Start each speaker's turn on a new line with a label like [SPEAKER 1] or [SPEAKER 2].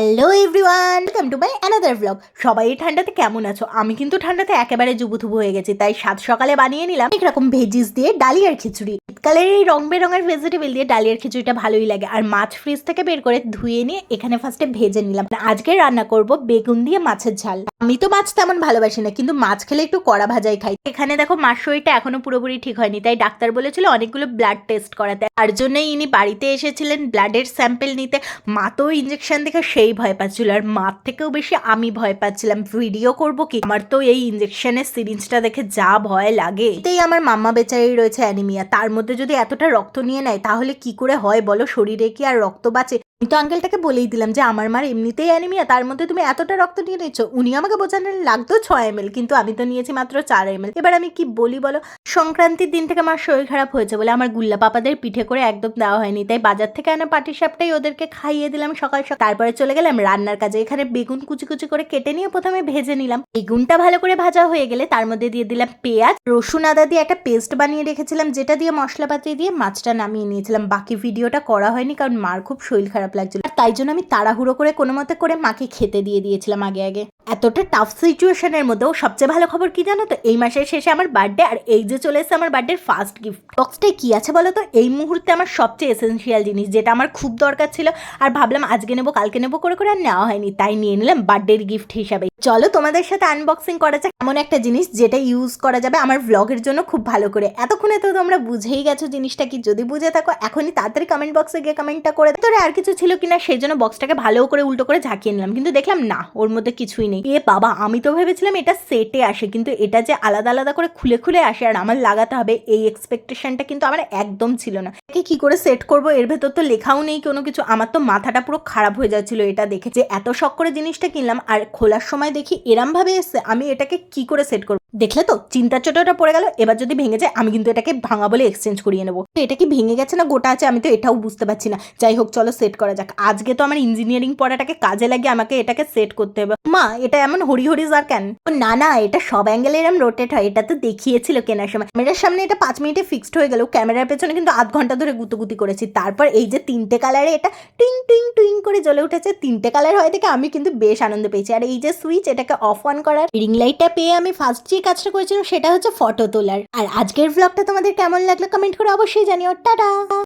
[SPEAKER 1] Hello everyone welcome to my another blog সবাই ঠান্ডাতে কেমন আছো? আমি কিন্তু ঠান্ডাতে একেবারে জুবুথুবু হয়ে গেছি, তাই সাত সকালে বানিয়ে নিলাম একরকম ভেজিস দিয়ে ডালিয়ার খিচুড়ি। শীতকালের এই রং বেরঙের ভেজিটেবল দিয়ে ডালিয়ার খিচুড়িটা ভালোই লাগে। আর মাছ ফ্রিজ থেকে বের করে ধুয়ে নিয়ে এখানে ফার্স্টে ভেজে নিলাম। আজকে রান্না করব বেগুন দিয়ে মাছের ঝাল। আমি তো মাছ তেমন ভালোবাসি না, কিন্তু মাছ খেলে একটু কড়া ভাজাই খাই। এখানে দেখো মার শরীরটা এখনও পুরোপুরি ঠিক হয়নি, তাই ডাক্তার বলেছিল অনেকগুলো ব্লাড টেস্ট করাতে। তার জন্যই ইনি বাড়িতে এসেছিলেন ব্লাডের স্যাম্পেল নিতে। মা তো ইঞ্জেকশন দেখে সেই ভয় পাচ্ছিল, আর মার থেকেও বেশি আমি ভয় পাচ্ছিলাম। ভিডিও করব কি? আমার তো এই ইঞ্জেকশনের সিরিঞ্জটা দেখে যা ভয় লাগে। এতেই আমার মাম্মা বেচারি রয়েছে অ্যানিমিয়া তার মধ্যে যদি এতটা রক্ত নিয়ে নেয়, তাহলে কি করে হয় বলো? শরীরে কি আর রক্ত বাঁচে? আমি তো আঙ্কেলটাকে বলেই দিলাম যে, আমার মার এমনিতেই অ্যানিমিয়া তার মধ্যে তুমি এতটা রক্ত নিয়ে নিচ্ছ উনি আমাকে বোঝানোর লাগতো ছয় এম কিন্তু আমি তো নিয়েছি মাত্র চার এম এবার আমি কি বলি বলো? সংক্রান্তির দিন থেকে আমার শরীর খারাপ হয়েছে বলে আমার গুল্লা পাপাদের পিঠে করে একদম দেওয়া হয়নি। তাই বাজার থেকে আনা পাটি সাপটাই ওদেরকে খাইয়ে দিলাম সকাল সকাল। তারপরে চলে গেলাম রান্নার কাজে। এখানে বেগুন কুচি কুচি করে কেটে নিয়ে প্রথমে ভেজে নিলাম। বেগুনটা ভালো করে ভাজা হয়ে গেলে তার মধ্যে দিয়ে দিলাম পেঁয়াজ, রসুন, আদা দিয়ে একটা পেস্ট বানিয়ে রেখেছিলাম, যেটা দিয়ে মশলাপাতি দিয়ে মাছটা নামিয়ে নিয়েছিলাম। বাকি ভিডিওটা করা হয়নি কারণ মার খুব শরীর খারাপ লাগছিল। তাই জন্য আমি তাড়াহুড়ো করে কোনো মতে করে মাকে খেতে দিয়ে দিয়েছিলাম আগে আগে। এতটা টাফ সিচুয়েশনের মধ্যেও সবচেয়ে ভালো খবর কি জানো তো? এই মাসের শেষে আমার বার্থডে আর এই যে চলে এসেছে আমার বার্থডের ফার্স্ট গিফট বক্সটায় কি আছে বলো তো? এই মুহূর্তে আমার সবচেয়ে এসেন্সিয়াল জিনিস যেটা আমার খুব দরকার ছিল আর ভাবলাম আজকে নেব, কালকে নেব করে করে আর নেওয়া হয়নি, তাই নিয়ে নিলাম বার্থডের গিফট হিসাবে। চলো তোমাদের সাথে আনবক্সিং করা যাক। এমন একটা জিনিস যেটা ইউজ করা যাবে আমার ভ্লগের জন্য খুব ভালো করে। এতক্ষণে তো তোমরা বুঝেই গেছো জিনিসটা কি, যদি বুঝে থাকো এখনই তাড়াতাড়ি কমেন্ট বক্সে গিয়ে কমেন্টটা করে তোরে আর কিছু ছিল কিনা, সেই জন্য বক্সটাকে ভালো করে উল্টো করে ঝাঁকিয়ে নিলাম। কিন্তু দেখলাম না, ওর মধ্যে কিছুই নেই। এ বাবা, আমি তো ভেবেছিলাম এটা সেটে আসে, কিন্তু এটা যে আলাদা আলাদা করে খুলে খুলে আসে, আর আমার লাগাতে হবে, এই এক্সপেকটেশনটা কিন্তু আমার একদম ছিল না। একে কি করে সেট করব? এর ভেতর তো লেখাও নেই কোনো কিছু। আমার তো মাথাটা পুরো খারাপ হয়ে যাচ্ছিল এটা দেখে যে এত শখ করে জিনিসটা কিনলাম, আর খোলার সময় দেখি এরম ভাবে এসছে, আমি এটাকে কি করে সেট করব? দেখলে তো, চিন্তার চোটটা পড়ে গেল, এবার যদি ভেঙে যায়, আমি কিন্তু এটাকে ভাঙা বলে এক্সচেঞ্জ করিয়ে নেব। এটা কি ভেঙে গেছে না গোটা আছে, আমি তো এটাও বুঝতে পারছি না। যাই হোক, চলো সেট করা যাক। আজকে তো আমার ইঞ্জিনিয়ারিং পড়াটাকে কাজে লাগিয়ে আমাকে এটাকে সেট করতে হবে। মা এটা এমন হরি হরি যার কেন? না না, এটা সব অ্যাঙ্গেলে এরম রোটেট হয়, এটা তো দেখিয়েছিল কেনার সময়। ক্যামেরার সামনে এটা পাঁচ মিনিটে ফিক্সড হয়ে গেল, ক্যামেরার পেছনে কিন্তু আধ ঘণ্টা ধরে গুতুগুতি করেছি। তারপর এই যে তিনটে কালারে এটা টিং টুইং টুইং করে জ্বলে উঠেছে, তিনটে কালার হয় দেখে আমি কিন্তু বেশ আনন্দ পেয়েছি। আর এই যে সুইচ এটাকে অফ অন করার রিং লাইটটা পেয়ে আমি ফার্স্ট যে কাজটা করেছিলাম, সেটা হচ্ছে ফটো তোলার। আর আজকের ব্লগটা তোমাদের কেমন লাগল কমেন্ট করে অবশ্যই জানিও। টাটা!